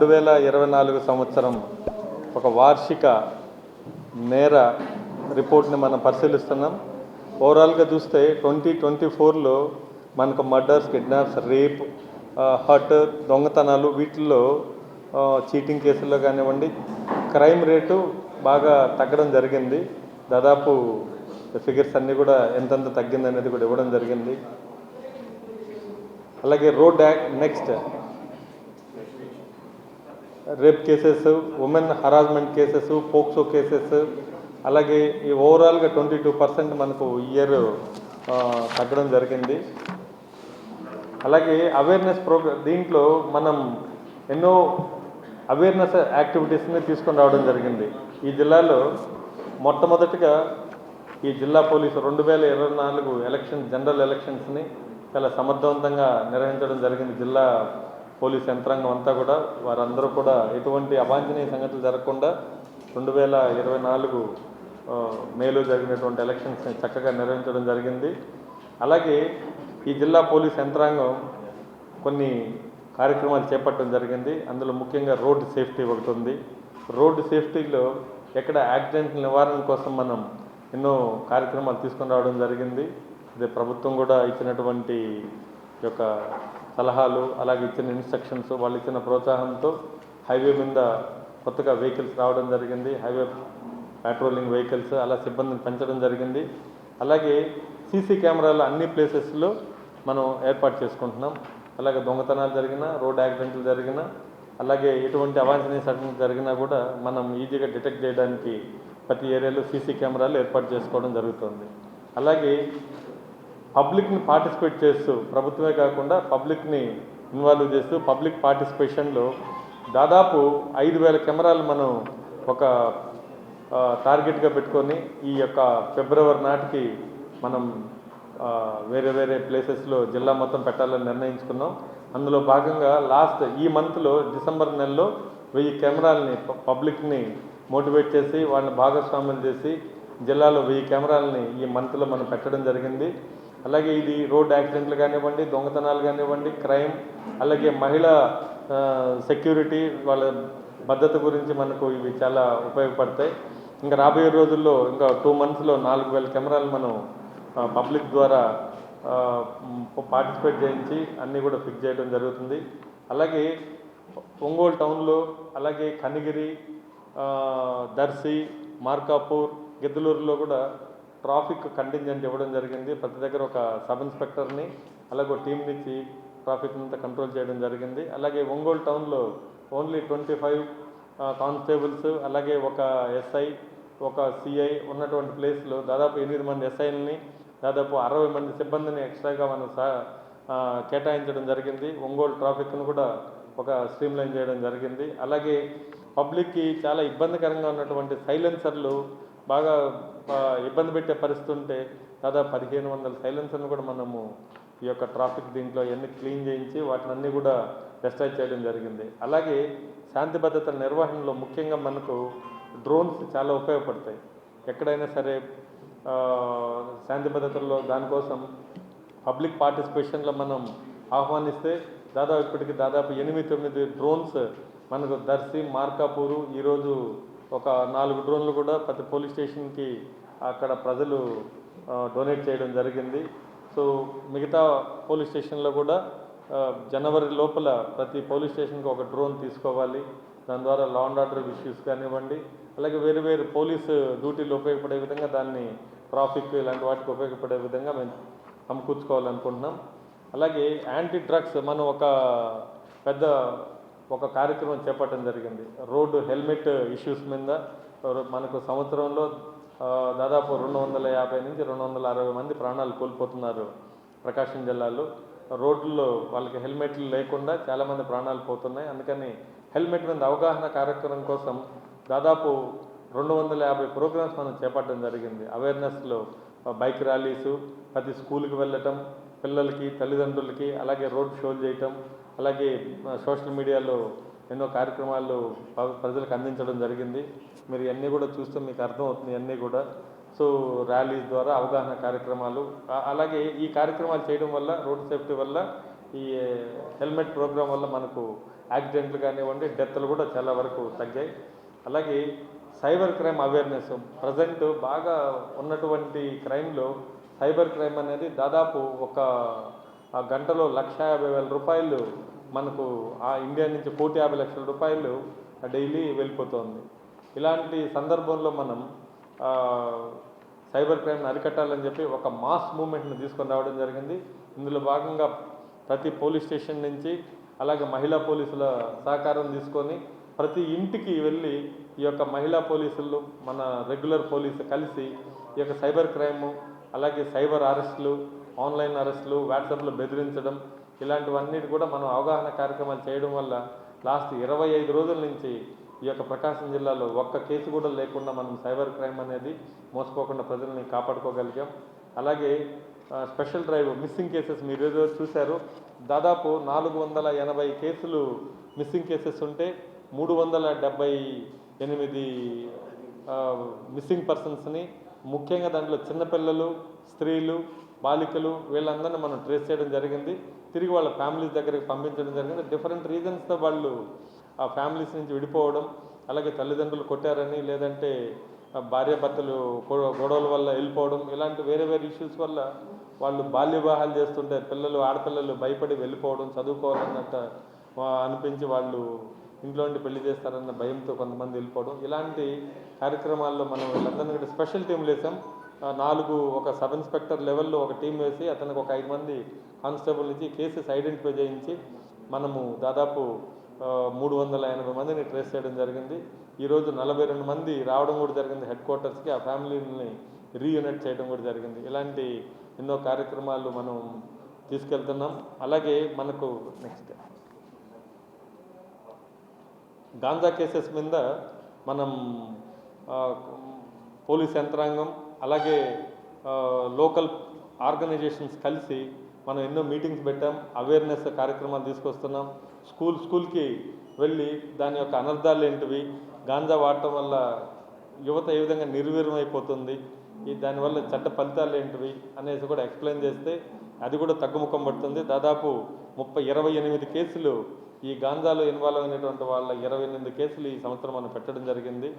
రెండు వేల ఇరవై నాలుగు సంవత్సరం ఒక వార్షిక నేర రిపోర్ట్ని మనం పరిశీలిస్తున్నాం. ఓవరాల్గా చూస్తే ట్వంటీ ట్వంటీ ఫోర్లో మనకు మర్డర్స్ కిడ్నాప్స్ రేప్ హర్ట్ దొంగతనాలు వీటిల్లో చీటింగ్ కేసుల్లో కానివ్వండి క్రైమ్ రేటు బాగా తగ్గడం జరిగింది. దాదాపు ఫిగర్స్ అన్నీ కూడా ఎంతెంత తగ్గింది అనేది కూడా ఇవ్వడం జరిగింది. అలాగే road act next rape cases women harassment cases POCSO cases అలాగే ఈ ఓవరాల్గా ట్వంటీ టూ పర్సెంట్ మనకు ఇయర్ తగ్గడం జరిగింది. అలాగే అవేర్నెస్ ప్రోగ్రా దీంట్లో మనం ఎన్నో అవేర్నెస్ యాక్టివిటీస్ని తీసుకొని రావడం జరిగింది. ఈ జిల్లాలో మొట్టమొదటిగా ఈ జిల్లా పోలీసు రెండు వేల ఇరవై నాలుగు ఎలక్షన్ జనరల్ ఎలక్షన్స్ని చాలా సమర్థవంతంగా నిర్వహించడం జరిగింది జిల్లా పోలీస్ యంత్రాంగం అంతా కూడా వారందరూ కూడా ఎటువంటి అవాంఛనీయ సంగతులు జరగకుండా రెండు వేల ఇరవై నాలుగు మేలో జరిగినటువంటి ఎలక్షన్స్ని చక్కగా నిర్వహించడం జరిగింది. అలాగే ఈ జిల్లా పోలీస్ యంత్రాంగం కొన్ని కార్యక్రమాలు చేపట్టడం జరిగింది. అందులో ముఖ్యంగా రోడ్డు సేఫ్టీ ఒకటి ఉంది. రోడ్డు సేఫ్టీలో ఎక్కడ యాక్సిడెంట్ నివారణ కోసం మనం ఎన్నో కార్యక్రమాలు తీసుకొని రావడం జరిగింది. అదే ప్రభుత్వం కూడా ఇచ్చినటువంటి యొక్క సలహాలు అలాగే ఇచ్చిన ఇన్స్ట్రక్షన్స్ వాళ్ళు ఇచ్చిన ప్రోత్సాహంతో హైవే మీద కొత్తగా వెహికల్స్ రావడం జరిగింది. హైవే పెట్రోలింగ్ వెహికల్స్ అలా సిబ్బందిని పెంచడం జరిగింది. అలాగే సీసీ కెమెరాలు అన్ని ప్లేసెస్లో మనం ఏర్పాటు చేసుకుంటున్నాం. అలాగే దొంగతనాలు జరిగినా రోడ్ యాక్సిడెంట్లు జరిగినా అలాగే ఎటువంటి అవాంఛనీయ సంఘటనలు జరిగినా కూడా మనం ఈజీగా డిటెక్ట్ చేయడానికి ప్రతి ఏరియాలో సీసీ కెమెరాలు ఏర్పాటు చేసుకోవడం జరుగుతుంది. అలాగే పబ్లిక్ని పార్టిసిపేట్ చేస్తూ ప్రభుత్వమే కాకుండా పబ్లిక్ని ఇన్వాల్వ్ చేస్తూ పబ్లిక్ పార్టిసిపేషన్లో దాదాపు ఐదు వేల కెమెరాలు మనం ఒక టార్గెట్గా పెట్టుకొని ఈ యొక్క ఫిబ్రవరి నాటికి మనం వేరే వేరే ప్లేసెస్లో జిల్లా మొత్తం పెట్టాలని నిర్ణయించుకున్నాం. అందులో భాగంగా లాస్ట్ ఈ మంత్లో డిసెంబర్ నెలలో వెయ్యి కెమెరాలని పబ్లిక్ని మోటివేట్ చేసి వాళ్ళని భాగస్వామ్యం చేసి జిల్లాలో వెయ్యి కెమెరాలని ఈ మంత్లో మనం పెట్టడం జరిగింది. అలాగే ఇది రోడ్ యాక్సిడెంట్లు కానివ్వండి దొంగతనాలు కానివ్వండి క్రైమ్ అలాగే మహిళ సెక్యూరిటీ వాళ్ళ భద్రత గురించి మనకు ఇవి చాలా ఉపయోగపడతాయి. ఇంకా రాబోయే రోజుల్లో ఇంకా టూ మంత్స్లో నాలుగు వేల కెమెరాలు మనం పబ్లిక్ ద్వారా పార్టిసిపేట్ చేయించి అన్నీ కూడా ఫిక్స్ చేయడం జరుగుతుంది. అలాగే ఒంగోలు టౌన్లో అలాగే కనిగిరి దర్శి మార్కాపూర్ గిద్దలూరులో కూడా ట్రాఫిక్ కంటింజెంట్ ఇవ్వడం జరిగింది. ప్రతి దగ్గర ఒక సబ్ ఇన్స్పెక్టర్ని అలాగే ఒక టీంని ఇచ్చి ట్రాఫిక్ అంతా కంట్రోల్ చేయడం జరిగింది. అలాగే ఒంగోలు టౌన్లో ఓన్లీ ట్వంటీ ఫైవ్ కానిస్టేబుల్స్ అలాగే ఒక ఎస్ఐ ఒక సిఐ ఉన్నటువంటి ప్లేస్లో దాదాపు ఎనిమిది మంది ఎస్ఐలని దాదాపు అరవై మంది సిబ్బందిని ఎక్స్ట్రాగా మనం కేటాయించడం జరిగింది. ఒంగోలు ట్రాఫిక్ను కూడా ఒక స్ట్రీమ్లైన్ చేయడం జరిగింది. అలాగే పబ్లిక్కి చాలా ఇబ్బందికరంగా ఉన్నటువంటి సైలెన్సర్లు బాగా ఇబ్బంది పెట్టే పరిస్థితి ఉంటే దాదాపు పదిహేను వందల సైలెన్సర్లు కూడా మనము ఈ యొక్క ట్రాఫిక్ దీంట్లో అన్ని క్లీన్ చేయించి వాటిని అన్నీ కూడా డిస్ట్రాయ్ చేయడం జరిగింది. అలాగే శాంతి భద్రతల నిర్వహణలో ముఖ్యంగా మనకు డ్రోన్స్ చాలా ఉపయోగపడతాయి. ఎక్కడైనా సరే శాంతి భద్రతల్లో దానికోసం పబ్లిక్ పార్టిసిపేషన్లో మనం ఆహ్వానిస్తే దాదాపు ఇప్పటికి దాదాపు ఎనిమిది తొమ్మిది డ్రోన్స్ మనకు దర్శి మార్కాపూరు ఈరోజు ఒక నాలుగు డ్రోన్లు కూడా ప్రతి పోలీస్ స్టేషన్కి అక్కడ ప్రజలు డొనేట్ చేయడం జరిగింది. సో మిగతా పోలీస్ స్టేషన్లో కూడా జనవరి లోపల ప్రతి పోలీస్ స్టేషన్కి ఒక డ్రోన్ తీసుకోవాలి. దాని ద్వారా లా అండ్ ఆర్డర్ ఇష్యూస్ కానివ్వండి అలాగే వేరు వేరు పోలీసు డ్యూటీలు ఉపయోగపడే విధంగా దాన్ని ట్రాఫిక్ ఇలాంటి వాటికి ఉపయోగపడే విధంగా మేము సమకూర్చుకోవాలనుకుంటున్నాం అలాగే యాంటీ డ్రగ్స్ మనం ఒక పెద్ద ఒక కార్యక్రమం చేపట్టడం జరిగింది. రోడ్డు హెల్మెట్ ఇష్యూస్ మీద మనకు సంవత్సరంలో దాదాపు రెండు వందల యాభై నుంచి రెండు వందల అరవై మంది ప్రాణాలు కోల్పోతున్నారు ప్రకాశం జిల్లాలో. రోడ్లలో వాళ్ళకి హెల్మెట్లు లేకుండా చాలామంది ప్రాణాలు పోతున్నాయి. అందుకని హెల్మెట్ మీద అవగాహన కార్యక్రమం కోసం దాదాపు రెండు వందల యాభై ప్రోగ్రామ్స్ మనం చేపట్టడం జరిగింది. అవేర్నెస్లో బైక్ ర్యాలీసు ప్రతి స్కూల్కి వెళ్ళటం పిల్లలకి తల్లిదండ్రులకి అలాగే రోడ్ షోలు చేయటం అలాగే సోషల్ మీడియాలో ఎన్నో కార్యక్రమాలు ప్రజలకు అందించడం జరిగింది. మీరు ఇవన్నీ కూడా చూస్తే మీకు అర్థమవుతుంది ఇవన్నీ కూడా. సో ర్యాలీస్ ద్వారా అవగాహన కార్యక్రమాలు అలాగే ఈ కార్యక్రమాలు చేయడం వల్ల రోడ్ సేఫ్టీ వల్ల ఈ హెల్మెట్ ప్రోగ్రాం వల్ల మనకు యాక్సిడెంట్లు కానివ్వండి డెత్లు కూడా చాలా వరకు తగ్గాయి. అలాగే సైబర్ క్రైమ్ అవేర్నెస్ ప్రజెంట్ బాగా ఉన్నటువంటి క్రైమ్లో సైబర్ క్రైమ్ అనేది దాదాపు ఒక గంటలో లక్ష యాభై వేల రూపాయలు మనకు ఆ ఇండియా నుంచి కోటి యాభై లక్షల రూపాయలు డైలీ వెళ్ళిపోతుంది. ఇలాంటి సందర్భంలో మనం సైబర్ క్రైమ్ని అరికట్టాలని చెప్పి ఒక మాస్ మూమెంట్ని తీసుకొని రావడం జరిగింది. ఇందులో భాగంగా ప్రతి పోలీస్ స్టేషన్ నుంచి అలాగే మహిళా పోలీసుల సహకారం తీసుకొని ప్రతి ఇంటికి వెళ్ళి ఈ యొక్క మహిళా పోలీసులు మన రెగ్యులర్ పోలీసు కలిసి ఈ యొక్క సైబర్ క్రైము అలాగే సైబర్ అరెస్టులు ఆన్లైన్ అరెస్టులు వాట్సాప్లో బెదిరించడం ఇలాంటివన్నిటి కూడా మనం అవగాహన కార్యక్రమాలు చేయడం వల్ల లాస్ట్ ఇరవై ఐదు రోజుల నుంచి ఈ యొక్క ప్రకాశం జిల్లాలో ఒక్క కేసు కూడా లేకుండా మనం సైబర్ క్రైమ్ అనేది మోసపోకుండా ప్రజల్ని కాపాడుకోగలిగాం. అలాగే స్పెషల్ డ్రైవ్ మిస్సింగ్ కేసెస్ మీరు ఏదో చూశారు. దాదాపు నాలుగు వందల ఎనభై కేసులు మిస్సింగ్ కేసెస్ ఉంటే మూడు వందల డెబ్బై ఎనిమిది మిస్సింగ్ పర్సన్స్ని. ముఖ్యంగా దాంట్లో చిన్నపిల్లలు స్త్రీలు బాలికలు వీళ్ళందరినీ మనం ట్రేస్ చేయడం జరిగింది. తిరిగి వాళ్ళ ఫ్యామిలీస్ దగ్గరికి పంపించడం జరిగింది. డిఫరెంట్ రీజన్స్తో వాళ్ళు ఆ ఫ్యామిలీస్ నుంచి విడిపోవడం అలాగే తల్లిదండ్రులు కొట్టారని లేదంటే భార్యాభర్తలు గొడవల వల్ల వెళ్ళిపోవడం ఇలాంటి వేరే వేరే ఇష్యూస్ వల్ల వాళ్ళు బాల్య వివాహాలు చేస్తుంటే పిల్లలు ఆడపిల్లలు భయపడి వెళ్ళిపోవడం చదువుకోవాలన్నట్ట అనిపించి వాళ్ళు ఇంట్లో ఉండి పెళ్ళి చేస్తారన్న భయంతో కొంతమంది వెళ్ళిపోవడం. ఇలాంటి కార్యక్రమాల్లో మనం వీళ్ళందరినీ స్పెషల్ టీంలు వేసాం నాలుగు ఒక సబ్ ఇన్స్పెక్టర్ లెవెల్లో ఒక టీం వేసి అతనికి ఒక ఐదు మంది కానిస్టేబుల్ ఇచ్చి కేసెస్ ఐడెంటిఫై చేయించి మనము దాదాపు మూడు వందల ఎనభై మందిని ట్రేస్ చేయడం జరిగింది. ఈరోజు నలభై రెండు మంది రావడం కూడా జరిగింది. హెడ్ క్వార్టర్స్కి ఆ ఫ్యామిలీని రీయూనిట్ చేయడం కూడా జరిగింది. ఇలాంటి ఎన్నో కార్యక్రమాలు మనం తీసుకెళ్తున్నాం. అలాగే మనకు నెక్స్ట్. గాంజా కేసెస్ మీద మనం పోలీస్ యంత్రాంగం అలాగే లోకల్ ఆర్గనైజేషన్స్ కలిసి మనం ఎన్నో మీటింగ్స్ పెట్టాం అవేర్నెస్ కార్యక్రమాలు తీసుకొస్తున్నాం. స్కూల్ స్కూల్కి వెళ్ళి దాని యొక్క అనర్థాలు ఏంటివి గాంజా వాడటం వల్ల యువత ఏ విధంగా నిర్వీర్యం అయిపోతుంది ఈ దానివల్ల చట్ట ఫలితాలు ఏంటివి అనేసి కూడా ఎక్స్ప్లెయిన్ చేస్తే అది కూడా తగ్గుముఖం పడుతుంది. దాదాపు ముప్పై ఇరవై ఎనిమిది కేసులు ఈ గాంజాలో ఇన్వాల్వ్ అయినటువంటి వాళ్ళ ఇరవై ఎనిమిది కేసులు ఈ సంవత్సరం మనం పెట్టడం జరిగింది.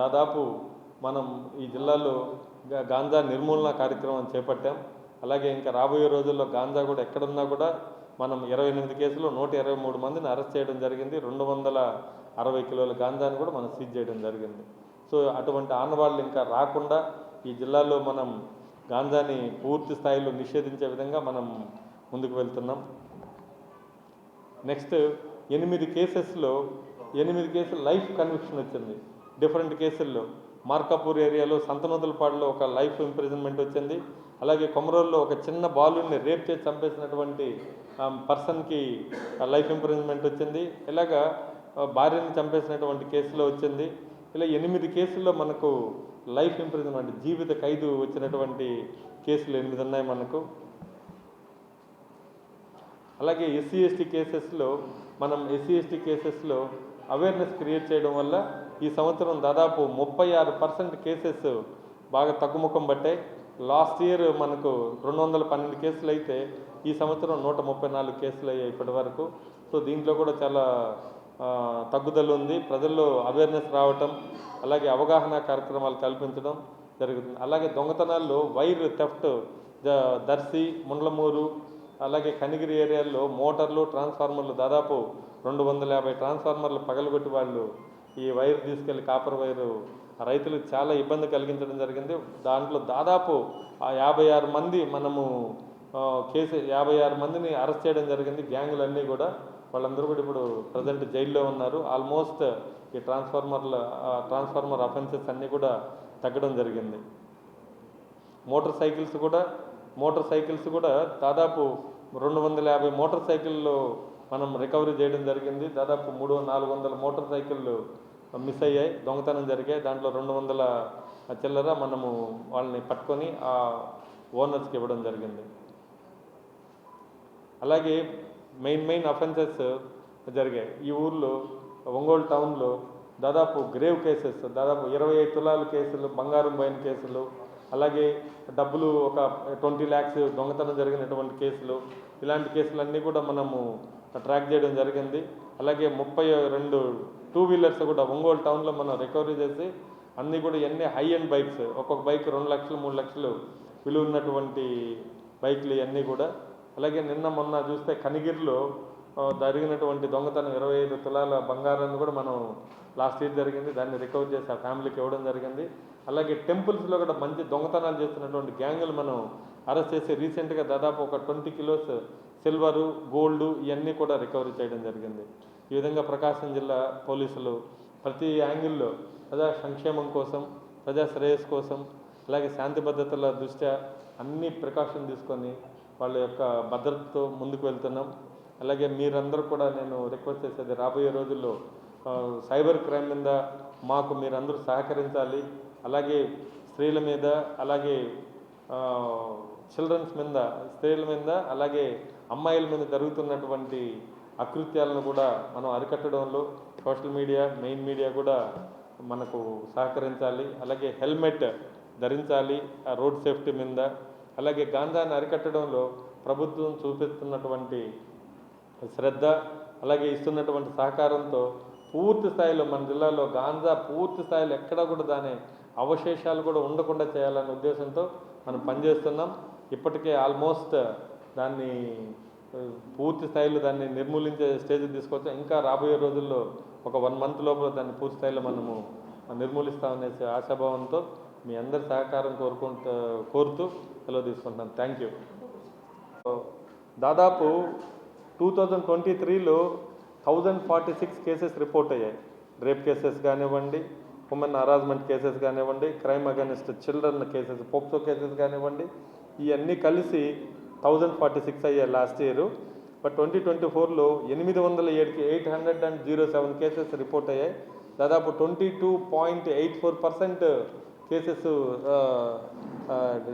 దాదాపు మనం ఈ జిల్లాలో గాంజా నిర్మూలన కార్యక్రమం చేపట్టాం. అలాగే ఇంకా రాబోయే రోజుల్లో గాంజా కూడా ఎక్కడున్నా కూడా మనం ఇరవై ఎనిమిది కేసులు నూట ఇరవై మూడు మందిని అరెస్ట్ చేయడం జరిగింది. రెండు వందల అరవై కిలోల గాంజాని కూడా మనం సీజ్ చేయడం జరిగింది. సో అటువంటి ఆనవాళ్ళు ఇంకా రాకుండా ఈ జిల్లాలో మనం గాంజాని పూర్తి స్థాయిలో నిషేధించే విధంగా మనం ముందుకు వెళ్తున్నాం. నెక్స్ట్ ఎనిమిది కేసెస్లో ఎనిమిది కేసులు లైఫ్ కన్విక్షన్ వచ్చింది. డిఫరెంట్ కేసుల్లో. మార్కాపూర్ ఏరియాలో సంతనోదలపాడులో ఒక లైఫ్ ఇంప్రిజన్మెంట్ వచ్చింది. అలాగే కొమరోల్లో ఒక చిన్న బాలుని రేప్ చేసి చంపేసినటువంటి పర్సన్కి లైఫ్ ఇంప్రిజన్మెంట్ వచ్చింది. ఇలాగా భార్యని చంపేసినటువంటి కేసులో వచ్చింది. ఇలా ఎనిమిది కేసుల్లో మనకు లైఫ్ ఇంప్రిజన్మెంట్ జీవిత ఖైదు వచ్చినటువంటి కేసులు ఎనిమిది ఉన్నాయి మనకు. అలాగే ఎస్సీ ఎస్టీ కేసెస్లో మనం ఎస్సీ ఎస్టీ కేసెస్లో అవేర్నెస్ క్రియేట్ చేయడం వల్ల ఈ సంవత్సరం దాదాపు ముప్పై ఆరు పర్సెంట్ కేసెస్ బాగా తగ్గుముఖం పట్టాయి. లాస్ట్ ఇయర్ మనకు రెండు వందల పన్నెండు కేసులు అయితే ఈ సంవత్సరం నూట ముప్పై నాలుగు కేసులు అయ్యాయి ఇప్పటి వరకు సో దీంట్లో కూడా చాలా తగ్గుదల ఉంది. ప్రజల్లో అవేర్నెస్ రావటం అలాగే అవగాహన కార్యక్రమాలు కల్పించడం జరుగుతుంది. అలాగే దొంగతనాల్లో వైర్ థెఫ్ట్ దర్శి ముండ్లమూరు అలాగే కనిగిరి ఏరియాల్లో మోటార్లు ట్రాన్స్ఫార్మర్లు దాదాపు రెండు వందల యాభై ట్రాన్స్ఫార్మర్లు పగలగొట్టి వాళ్ళు ఈ వైర్ తీసుకెళ్ళి కాపర్ వైరు రైతులకు చాలా ఇబ్బంది కలిగించడం జరిగింది. దాంట్లో దాదాపు ఆ యాభై ఆరు మంది మనము కేసు యాభై ఆరు మందిని అరెస్ట్ చేయడం జరిగింది. గ్యాంగులన్నీ కూడా వాళ్ళందరూ కూడా ఇప్పుడు ప్రజెంట్ జైల్లో ఉన్నారు. ఆల్మోస్ట్ ఈ ట్రాన్స్ఫార్మర్ల ఆ, ట్రాన్స్ఫార్మర్ అఫెన్సెస్ అన్నీ కూడా తగ్గడం జరిగింది. మోటార్ సైకిల్స్ కూడా మోటార్ సైకిల్స్ కూడా దాదాపు రెండు వందల యాభై మోటార్ సైకిళ్ళు మనం రికవరీ చేయడం జరిగింది. దాదాపు మూడు నాలుగు వందల మోటార్ సైకిళ్ళు మిస్ అయ్యాయి. దొంగతనం జరిగాయి. దాంట్లో రెండు వందల చిల్లర మనము వాళ్ళని పట్టుకొని ఆ ఓనర్స్కి ఇవ్వడం జరిగింది. అలాగే మెయిన్ మెయిన్ అఫెన్సెస్ జరిగాయి. ఈ ఊర్లో ఒంగోలు టౌన్లో దాదాపు గ్రేవ్ కేసెస్ దాదాపు ఇరవై ఐదు తులాల కేసులు బంగారం పోయిన కేసులు అలాగే డబ్బులు ఒక ట్వంటీ ల్యాక్స్ దొంగతనం జరిగినటువంటి కేసులు ఇలాంటి కేసులన్నీ కూడా మనము ట్రాక్ చేయడం జరిగింది. అలాగే ముప్పై రెండు టూ వీలర్స్ కూడా ఒంగోలు టౌన్లో మనం రికవరీ చేసి అన్నీ కూడా ఎన్ని హై అండ్ బైక్స్ ఒక్కొక్క బైక్ రెండు లక్షలు మూడు లక్షలు విలువ ఉన్నటువంటి బైక్లు ఇవన్నీ కూడా. అలాగే నిన్న మొన్న చూస్తే కనిగిరిలో జరిగినటువంటి దొంగతనం ఇరవై ఐదు తులాల బంగారాన్ని కూడా మనం లాస్ట్ ఇయర్ జరిగింది. దాన్ని రికవర్ చేసి ఆ ఫ్యామిలీకి ఇవ్వడం జరిగింది. అలాగే టెంపుల్స్లో కూడా మంచి దొంగతనాలు చేస్తున్నటువంటి గ్యాంగులు మనం అరెస్ట్ చేసి రీసెంట్గా దాదాపు ఒక ట్వంటీ కిలోస్ సిల్వరు గోల్డ్ ఇవన్నీ కూడా రికవరీ చేయడం జరిగింది. ఈ విధంగా ప్రకాశం జిల్లా పోలీసులు ప్రతి యాంగిల్లో ప్రజా సంక్షేమం కోసం ప్రజా శ్రేయస్సు కోసం అలాగే శాంతి భద్రతల దృష్ట్యా అన్ని ప్రికాషన్ తీసుకొని వాళ్ళ యొక్క భద్రతతో ముందుకు వెళ్తున్నాం. అలాగే మీరందరూ కూడా నేను రిక్వెస్ట్ చేసేది రాబోయే రోజుల్లో సైబర్ క్రైమ్ మీద మాకు మీరందరూ సహకరించాలి. అలాగే స్త్రీల మీద అలాగే చిల్డ్రన్స్ మీద స్త్రీల మీద అలాగే అమ్మాయిల మీద జరుగుతున్నటువంటి అకృత్యాలను కూడా మనం అరికట్టడంలో సోషల్ మీడియా మెయిన్ మీడియా కూడా మనకు సహకరించాలి. అలాగే హెల్మెట్ ధరించాలి ఆ రోడ్ సేఫ్టీ మీద. అలాగే గాంజాన్ని అరికట్టడంలో ప్రభుత్వం చూపిస్తున్నటువంటి శ్రద్ధ అలాగే ఇస్తున్నటువంటి సహకారంతో పూర్తి స్థాయిలో మన జిల్లాలో గాంజా పూర్తి స్థాయిలో ఎక్కడా కూడా దాని అవశేషాలు కూడా ఉండకుండా చేయాలనే ఉద్దేశంతో మనం పనిచేస్తున్నాం. ఇప్పటికే ఆల్మోస్ట్ దాన్ని పూర్తి స్థాయిలో దాన్ని నిర్మూలించే స్టేజ్కి తీసుకొచ్చాం ఇంకా రాబోయే రోజుల్లో ఒక వన్ మంత్ లోపల దాన్ని పూర్తి స్థాయిలో మనము నిర్మూలిస్తామనే ఆశాభావంతో మీ అందరి సహకారం కోరుకుంటూ కోరుతూ సెలవు తీసుకుంటాం థ్యాంక్ యూ. దాదాపు టూ థౌజండ్ ట్వంటీ త్రీలో thousand forty six cases report అయ్యాయి. రేప్ కేసెస్ కానివ్వండి ఉమెన్ హరాస్మెంట్ కేసెస్ కానివ్వండి crime against children cases POCSO cases కానివ్వండి ఇవన్నీ కలిసి థౌజండ్ ఫార్టీ సిక్స్ అయ్యాయి last year but twenty twenty ఫోర్లో ఎనిమిది వందల ఏడుకి eight hundred and zero seven cases report అయ్యాయి. దాదాపు twenty two point eight four percent cases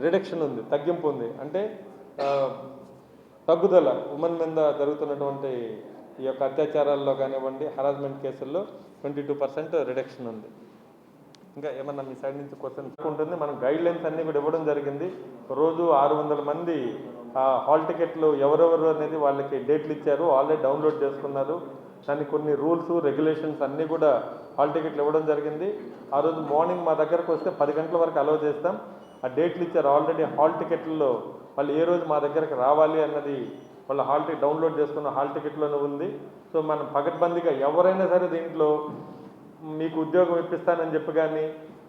reduction ఉంది తగ్గింపు ఉంది. అంటే తగ్గుదల ఉమెన్ మీద జరుగుతున్నటువంటి ఈ యొక్క అత్యాచారాల్లో కానివ్వండి హరాస్మెంట్ కేసుల్లో ట్వంటీ టూ పర్సెంట్ రిడక్షన్ ఉంది. ఇంకా ఏమన్నా మీ సైడ్ నుంచి క్వశ్చన్ ఉంటుంది మనం గైడ్ లైన్స్ అన్నీ కూడా ఇవ్వడం జరిగింది. రోజు ఆరు వందల మంది హాల్ టికెట్లు ఎవరెవరు అనేది వాళ్ళకి డేట్లు ఇచ్చారు ఆల్రెడీ డౌన్లోడ్ చేసుకున్నారు. దానికి కొన్ని రూల్స్ రెగ్యులేషన్స్ అన్నీ కూడా హాల్ టికెట్లు ఇవ్వడం జరిగింది. ఆ రోజు మార్నింగ్ మా దగ్గరకు వస్తే పది గంటల వరకు అలౌ చేస్తాం. ఆ డేట్లు ఇచ్చారు. ఆల్రెడీ హాల్ టికెట్లలో వాళ్ళు ఏ రోజు మా దగ్గరకు రావాలి అన్నది వాళ్ళ హాల్ టికెట్ డౌన్లోడ్ చేసుకున్న హాల్ టికెట్లోనే ఉంది. సో మనం పకడ్బందీగా ఎవరైనా సరే దీంట్లో మీకు ఉద్యోగం ఇప్పిస్తానని చెప్పి కానీ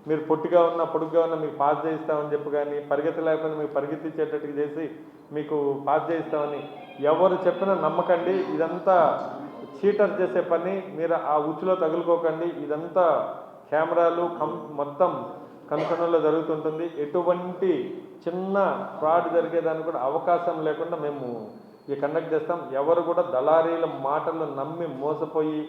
మీరు పొట్టిగా ఉన్న పొడుగ్గా ఉన్న మీకు పాస్ చేయిస్తామని చెప్పి కానీ పరిగెత్తి లేకపోతే మీకు పరిగెత్తించేటట్టుగా చేసి మీకు పాస్ చేయిస్తామని ఎవరు చెప్పినా నమ్మకండి. ఇదంతా చీటర్ చేసే పని. మీరు ఆ ఉచ్చులో తగులుకోకండి. ఇదంతా కెమెరాలు కం మొత్తం కనుకొనలో జరుగుతుంటుంది. ఎటువంటి చిన్న ఫ్రాడ్ జరిగేదానికి కూడా అవకాశం లేకుండా మేము ఈ కండక్ట్ చేస్తాం. ఎవరు కూడా దళారీల మాటలు నమ్మి మోసపోయి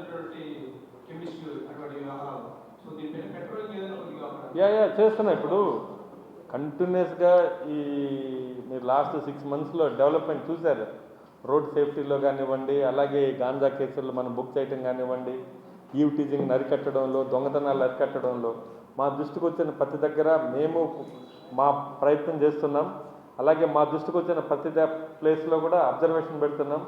యా యా చేస్తున్నా ఇప్పుడు. కంటిన్యూస్గా ఈ మీరు లాస్ట్ సిక్స్ మంత్స్లో డెవలప్మెంట్ చూశారు. రోడ్ సేఫ్టీలో కానివ్వండి అలాగే గాంజా కేసుల్లో మనం బుక్ చేయటం కానివ్వండి ఈవ్ టీజింగ్ అరికట్టడంలో దొంగతనాలు అరికట్టడంలో మా దృష్టికి వచ్చిన ప్రతి దగ్గర మేము మా ప్రయత్నం చేస్తున్నాం. అలాగే మా దృష్టికి వచ్చిన ప్రతి ప్లేస్లో కూడా అబ్జర్వేషన్ పెడుతున్నాం.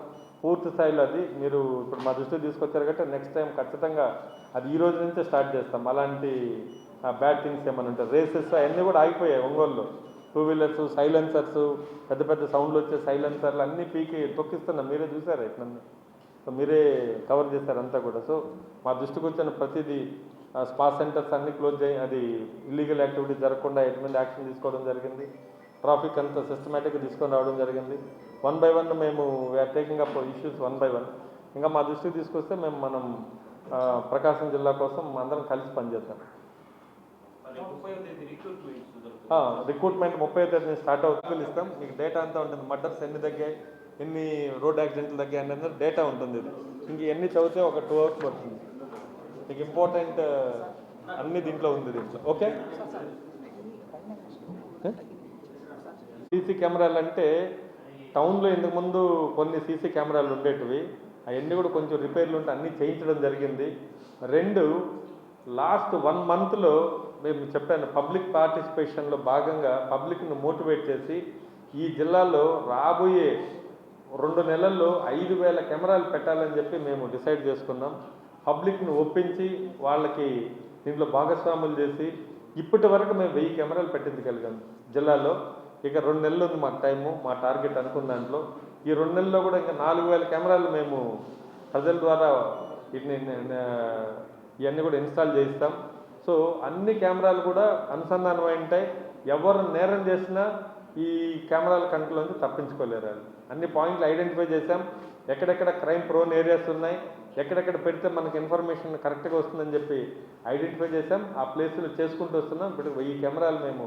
పూర్తి స్థాయిలో అది మీరు ఇప్పుడు మా దృష్టికి తీసుకొచ్చారు కాబట్టి నెక్స్ట్ టైం ఖచ్చితంగా అది ఈ రోజు నుంచే స్టార్ట్ చేస్తాం. అలాంటి బ్యాడ్ థింగ్స్ ఏమైనా ఉంటాయి రేసెస్ అవన్నీ కూడా ఆగిపోయాయి ఒంగోలులో. టూ వీలర్స్ సైలెన్సర్స్ పెద్ద పెద్ద సౌండ్లు వచ్చే సైలెన్సర్లు అన్నీ పీకి తొక్కిస్తున్నాం. మీరే చూసారు ఇట్లన్నీ సో మీరే కవర్ చేశారు అంతా కూడా. సో మా దృష్టికి వచ్చిన ప్రతిదీ స్పా సెంటర్స్ అన్ని క్లోజ్ చేయి అది ఇల్లీగల్ యాక్టివిటీ జరగకుండా ఎటు యాక్షన్ తీసుకోవడం జరిగింది. ట్రాఫిక్ అంతా సిస్టమేటిక్గా తీసుకొని రావడం జరిగింది. వన్ బై వన్ మేము we are taking up issues one by one ఇంకా మా దృష్టికి తీసుకొస్తే మేము మనం ఆ, ప్రకాశం జిల్లా కోసం అందరం కలిసి పనిచేద్దాం రిక్రూట్మెంట్ రిక్రూట్మెంట్ ముప్పై తేదీ స్టార్ట్ అవుతుంది ఇస్తాం మీకు డేటా అంతా ఉంటుంది మర్డర్స్ ఎన్ని తగ్గాయి ఎన్ని రోడ్ యాక్సిడెంట్లు తగ్గాయి అనేది డేటా ఉంటుంది ఇది ఇంక ఎన్ని చదివితే ఒక టూ అవర్స్ పడుతుంది మీకు ఇంపార్టెంట్ అన్ని దీంట్లో ఉంది దీంట్లో ఓకే సీసీ కెమెరాలు అంటే టౌన్లో ఇంతకుముందు కొన్ని సీసీ కెమెరాలు ఉండేటివి. అవన్నీ కూడా కొంచెం రిపేర్లు ఉంటే అన్నీ చేయించడం జరిగింది. రెండు లాస్ట్ వన్ మంత్లో మేము చెప్పాను పబ్లిక్ పార్టిసిపేషన్లో భాగంగా పబ్లిక్ను మోటివేట్ చేసి ఈ జిల్లాలో రాబోయే రెండు నెలల్లో ఐదు వేల కెమెరాలు పెట్టాలని చెప్పి మేము డిసైడ్ చేసుకున్నాం. పబ్లిక్ను ఒప్పించి వాళ్ళకి దీంట్లో భాగస్వాములు చేసి ఇప్పటి వరకు మేము వెయ్యి కెమెరాలు పెట్టించగలిగాం జిల్లాలో. ఇక రెండు నెలలు ఉంది మాకు టైము మా టార్గెట్ అనుకున్న దాంట్లో. ఈ రెండు నెలల్లో కూడా ఇంకా నాలుగు వేల కెమెరాలు మేము ప్రజల ద్వారా వీటిని ఇవన్నీ కూడా ఇన్స్టాల్ చేయిస్తాం. సో అన్ని కెమెరాలు కూడా అనుసంధానం అయి ఉంటాయి. ఎవరు నేరం చేసినా ఈ కెమెరాల కంట్లోంచి తప్పించుకోలేరు వాళ్ళు. అన్ని పాయింట్లు ఐడెంటిఫై చేసాం ఎక్కడెక్కడ క్రైమ్ ప్రోన్ ఏరియాస్ ఉన్నాయి ఎక్కడెక్కడ పెడితే మనకి ఇన్ఫర్మేషన్ కరెక్ట్గా వస్తుందని చెప్పి ఐడెంటిఫై చేసాం ఆ ప్లేస్లో చేసుకుంటూ వస్తున్నాం. ఇప్పుడు ఈ కెమెరాలు మేము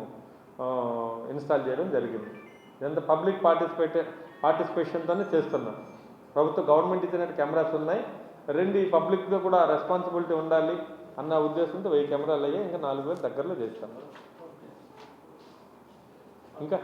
ఇన్స్టాల్ చేయడం జరిగింది. ఇదంతా పబ్లిక్ పార్టిసిపేట్ పార్టిసిపేషన్తోనే చేస్తున్నాం. ప్రభుత్వ గవర్నమెంట్ ఇచ్చిన కెమెరాస్ ఉన్నాయి. రెండు ఈ పబ్లిక్తో కూడా రెస్పాన్సిబిలిటీ ఉండాలి అన్న ఉద్దేశంతో వెయ్యి కెమెరాలు అయ్యాయి. ఇంకా నాలుగు వేలు దగ్గరలో చేస్తాం. ఇంకా?